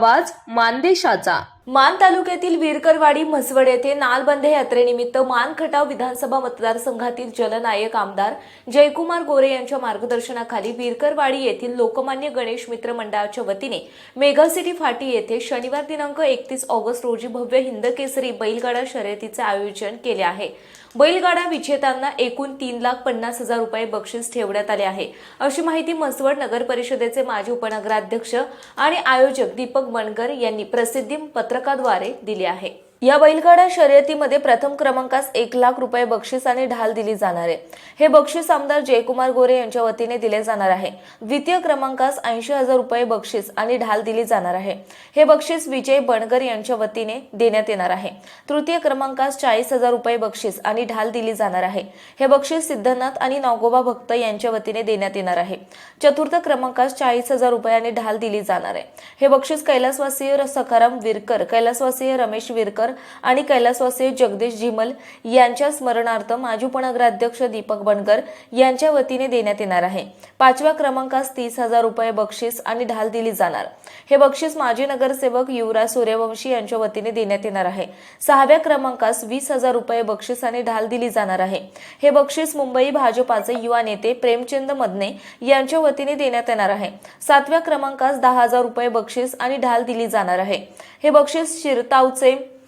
आवाज मानदेशाचा. मान तालुक्यातील वीरकरवाडी म्हसवड येथे नालबंदे यात्रेनिमित्त मान खटाव विधानसभा मतदारसंघातील जलनायक आमदार जयकुमार गोरे यांच्या मार्गदर्शनाखाली वीरकरवाडी येथील लोकमान्य गणेश मित्र मंडळाच्या वतीने मेगा सिटी फाटी येथे शनिवार दिनांक एकतीस ऑगस्ट रोजी भव्य हिंद केसरी बैलगाडा शर्यतीचे आयोजन केले आहे. बैलगाडा विजेत्यांना एकूण तीन लाख पन्नास हजार रुपये बक्षीस ठेवण्यात आले आहे. अशी माहिती म्हसवड नगर परिषदेचे माजी उपनगराध्यक्ष आणि आयोजक दीपक बनकर यांनी प्रसिद्धी पत्रकाद्वारे दिली आहे. या बैलगाडा शर्यतीमध्ये प्रथम क्रमांकास एक लाख रुपये बक्षीस आणि ढाल दिली जाणार आहे. हे बक्षीस आमदार जयकुमार गोरे यांच्या वतीने दिले जाणार आहे. द्वितीय क्रमांकास ऐंशी हजार रुपये बक्षीस आणि ढाल दिली जाणार आहे. हे बक्षीस विजय बनगर यांच्या वतीने देण्यात येणार आहे. तृतीय क्रमांकास चाळीस हजार रुपये बक्षीस आणि ढाल दिली जाणार आहे. हे बक्षीस सिद्धनाथ आणि नागोबा भक्त यांच्या वतीने देण्यात येणार आहे. चतुर्थ क्रमांकास चाळीस हजार रुपये आणि ढाल दिली जाणार आहे. हे बक्षीस कैलासवासीय सखाराम विरकर कैलासवासीय रमेश विरकर आणि कैलासवासी जगदीश झिमल यांच्या स्मरणार्थ माजी उपनगराध्यक्ष दीपक बनकर यांच्या वतीने देण्यात येणार आहे. पाचव्या क्रमांकास तीस हजार रुपये बक्षीस आणि ढाल दिली जाणार. हे बक्षीस माजी नगरसेवक युवराज सूर्यवंशी यांच्या वतीने देण्यात येणार आहे. सहाव्या क्रमांकास वीस हजार रुपये बक्षीस आणि ढाल दिली जाणार आहे. हे बक्षीस मुंबई भाजपाचे युवा नेते प्रेमचंद मदने यांच्या वतीने देण्यात येणार आहे. सातव्या क्रमांकास दहा हजार रुपये बक्षीस आणि ढाल दिली जाणार आहे. हे बक्षीस शिरतावचे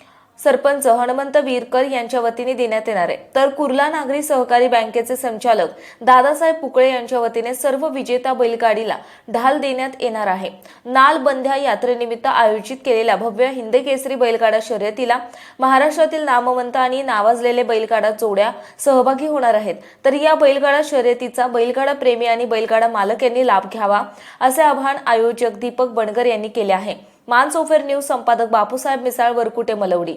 सरपंच हनुमंत वीरकर यांच्या वतीने देण्यात येणार आहे. तर कुर्ला नागरी सहकारी बँकेचे संचालक दादासाहेब पुकळे यांच्या वतीने सर्व विजेता बैलगाडीला ढाल देण्यात येणार आहे. नालबंध्या यात्रेनिमित्त आयोजित केलेल्या भव्य हिंद केसरी बैलगाडा शर्यतीला महाराष्ट्रातील नामवंत आणि नावाजलेले बैलगाडा जोड्या सहभागी होणार आहेत. तर या बैलगाडा शर्यतीचा बैलगाडा प्रेमी आणि बैलगाडा मालक यांनी लाभ घ्यावा असे आवाहन आयोजक दीपक बनगर यांनी केले आहे. मानसोफेर न्यूज संपादक बापूसाहेब मिसाळ वरकुटे मलवडी.